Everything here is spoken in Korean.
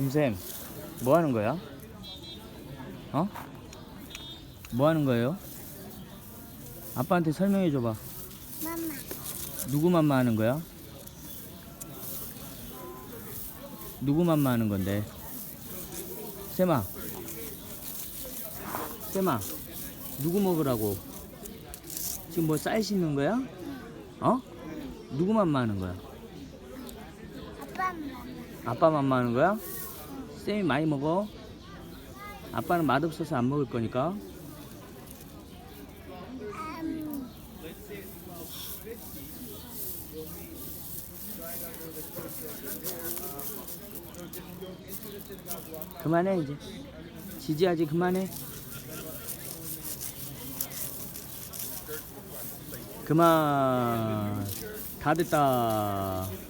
김쌤, 뭐 하는 거야? 어? 뭐 하는 거예요? 아빠한테 설명해 줘봐. 마마. 누구 맘마 하는 거야? 누구 맘마 하는 건데? 쌤아. 쌤아. 누구 먹으라고? 지금 뭐 쌀 씻는 거야? 어? 누구 맘마 하는 거야? 아빠 마마. 아빠 맘마 하는 거야? 쌤이 많이 먹어? 아빠는 맛없어서 안 먹을 거니까. 음, 그만해 이제. 지지하지 그만해. 그만. 다 됐다.